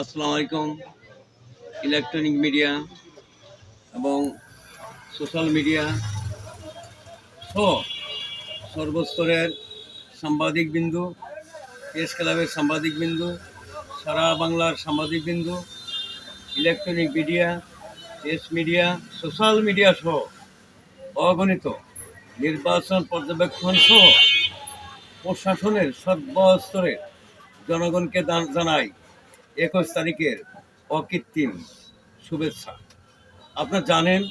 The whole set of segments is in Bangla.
আসসালামু আলাইকুম। ইলেকট্রনিক মিডিয়া এবং সোশ্যাল মিডিয়া। সহ সর্বস্তরের সাংবাদিকবিন্দু, প্রেস ক্লাবের সাংবাদিকবিন্দু, সারা বাংলার সাংবাদিকবিন্দু, electronic media, press media, social media সহ অগণিত নির্বাচন পর্যবেক্ষণ সহ প্রশাসনের সর্বস্তরের জনগণকে জানাই। একুশ তারিখের অকৃত্রিম শুভেচ্ছা। আপনারা জানেন,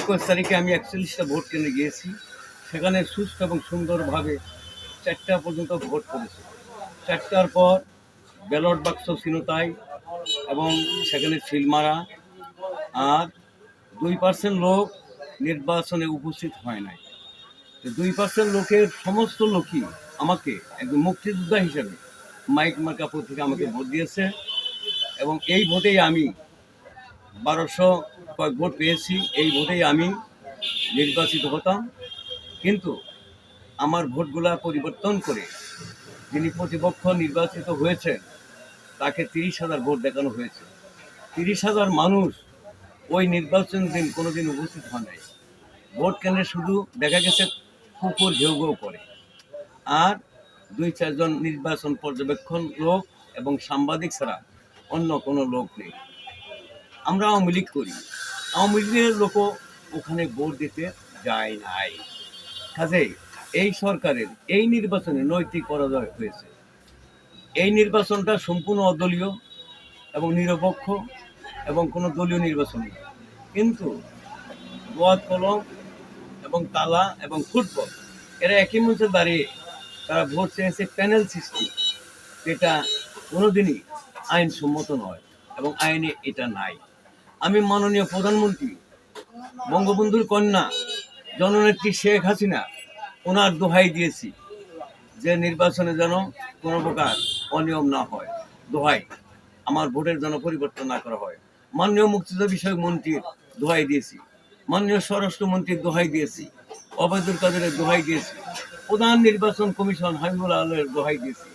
একুশ তারিখে আমি একচল্লিশটা ভোট কেন্দ্রে গিয়েছি। সেখানে সুস্থ এবং সুন্দরভাবে চারটা পর্যন্ত ভোট করেছি। চারটার পর ব্যালট বাক্স ছিনতাই এবং সেখানে সিল মারা। আর দুই পার্সেন্ট লোক নির্বাচনে উপস্থিত হয় নাই। দুই পার্সেন্ট লোকের সমস্ত লোকই আমাকে একজন মুক্তিযোদ্ধা হিসেবে মাইক মার্কাপুর থেকে আমাকে ভোট দিয়েছে এবং এই ভোটেই আমি বারোশো কয়েক ভোট পেয়েছি, এই ভোটেই আমি নির্বাচিত হতাম। কিন্তু আমার ভোটগুলা পরিবর্তন করে যিনি প্রতিপক্ষ নির্বাচিত হয়েছেন তাকে তিরিশ হাজার ভোট দেখানো হয়েছে। তিরিশ হাজার মানুষ ওই নির্বাচন দিন কোনোদিন উপস্থিত হয় নাই। ভোট কেন্দ্রে শুধু দেখা গেছে কুকুর ঘেউ ঘেউ করে। আর দুই চারজন নির্বাচন পর্যবেক্ষণ লোক এবং সাংবাদিক ছাড়া অন্য কোনো লোক নেই। আমরা আওয়ামী লীগ করি। আওয়ামী লীগের লোকও ওখানে ভোট দিতে যায় নাই। কাজেই এই সরকারের এই নির্বাচনে নৈতিক পরাজয় হয়েছে। এই নির্বাচনটা সম্পূর্ণ অদলীয় এবং নিরপেক্ষ এবং কোনো দলীয় নির্বাচন কিন্তু গোয়াত কলম এবং তালা এবং ফুটবল এরা একই মঞ্চে দাঁড়িয়ে তারা ভোট চেয়েছে প্যানেল সিস্টেম যেটা কোনোদিনই আইনসম্মত নয় এবং আইনে এটা নাই। আমি মাননীয় প্রধানমন্ত্রী বঙ্গবন্ধুর কন্যা, জননেত্রী শেখ হাসিনা, ওনার দোহাই দিয়েছি যে নির্বাচনে যেন কোনো প্রকার অনিয়ম না হয়। দোহাই, আমার ভোটের যেন পরিবর্তন না করা হয়। মাননীয় মুক্তিযুদ্ধ বিষয়ক মন্ত্রীর দোহাই দিয়েছি। মাননীয় স্বরাষ্ট্রমন্ত্রীর দোহাই দিয়েছি। অবায়দুল কাদেরের দোহাই দিয়েছি। প্রধান নির্বাচন কমিশন হাবিবুল আলের দোহাই দিয়েছি।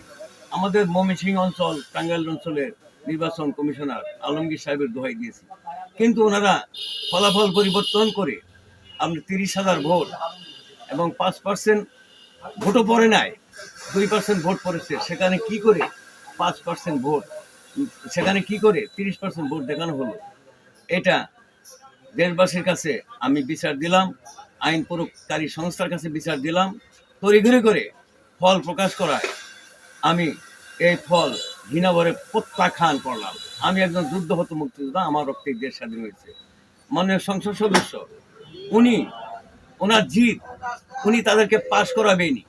আমাদের ময়মনসিংহ অঞ্চল, টাঙ্গাইল অঞ্চলের নির্বাচন কমিশনার আলমগীর সাহেবের দোহাই দিয়েছি। কিন্তু ওনারা ফলাফল পরিবর্তন করে আপনি তিরিশ হাজার ভোট এবং পাঁচ পার্সেন্ট ভোটও পড়ে নাই, দুই পার্সেন্ট ভোট পড়েছে, সেখানে কি করে পাঁচ পার্সেন্ট ভোট, সেখানে কি করে তিরিশ পার্সেন্ট ভোট দেখানো হলো? এটা দেশবাসীর কাছে আমি বিচার দিলাম, আইন প্রয়োগকারী সংস্থার কাছে বিচার দিলাম তড়িঘড়ি করে ফল প্রকাশ করায়। আমি এই ফল ঘৃণাভরে প্রত্যাখ্যান করলাম। আমি একজন যুদ্ধহত মুক্তিযোদ্ধা, আমার রক্তে দেশ স্বাধীন হয়েছে। মাননীয় সংসদ সদস্য, উনি, ওনার জিত উনি তাদেরকে পাশ করাবেনি।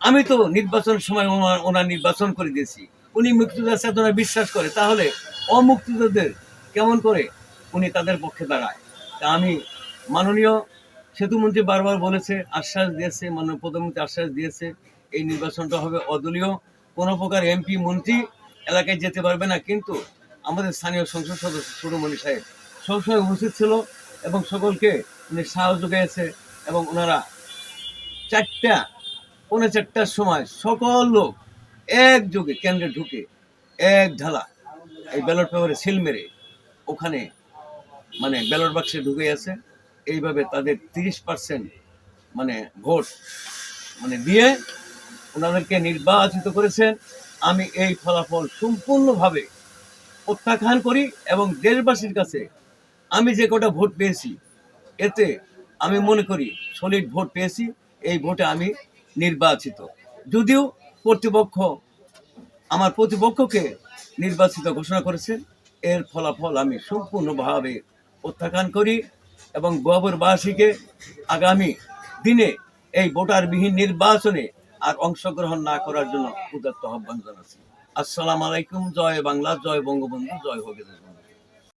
আমি তো নির্বাচনের সময় ওনার ওনার নির্বাচন করে দিয়েছি। উনি মুক্তিযোদ্ধার চেতনায় বিশ্বাস করে, তাহলে অমুক্তিযোদ্ধাদের কেমন করে উনি তাদের পক্ষে দাঁড়ায়? তা আমি মাননীয় সেতুমন্ত্রী বারবার বলেছে, আশ্বাস দিয়েছে, মাননীয় প্রধানমন্ত্রী আশ্বাস দিয়েছে, এই নির্বাচনটা হবে অদলীয়। কোনো প্রকার এমপি, মন্ত্রী এলাকায় যেতে পারবে না, কিন্তু আমাদের স্থানীয় সংসদ সদস্য সুরমণি সাহেব সবসময় উপস্থিত ছিল এবং সকলকে উনি সাহায্য পেয়েছে এবং ওনারা চারটা, পৌনে চারটার সময় সকল লোক একযোগে কেন্দ্রে ঢুকে এক ঢালা এই ব্যালট পেপারে সিল মেরে ওখানে মানে ব্যালট বাক্সে ঢুকে আছে এইভাবে তাদের তিরিশ পার্সেন্ট মানে ভোট মানে দিয়ে ওনাদেরকে নির্বাচিত করেছেন। আমি এই ফলাফল সম্পূর্ণভাবে প্রত্যাখ্যান করি এবং দেশবাসীর কাছে আমি যে কটা ভোট পেয়েছি, এতে আমি মনে করি সলিড ভোট পেয়েছি, এই ভোটে আমি নির্বাচিত। যদিও কর্তৃপক্ষ, আমার প্রতিপক্ষকে নির্বাচিত ঘোষণা করেছে এর ফলাফল আমি সম্পূর্ণভাবে প্রত্যাখ্যান করি। এবং গোবরবাসীকে আগামী দিনে এই ভোটারবিহীন নির্বাচনে আর অংশগ্রহণ না করার জন্য উদাত্ত আহ্বান জানাচ্ছি। আসসালাম আলাইকুম, জয় বাংলা, জয় বঙ্গবন্ধু, জয় হোক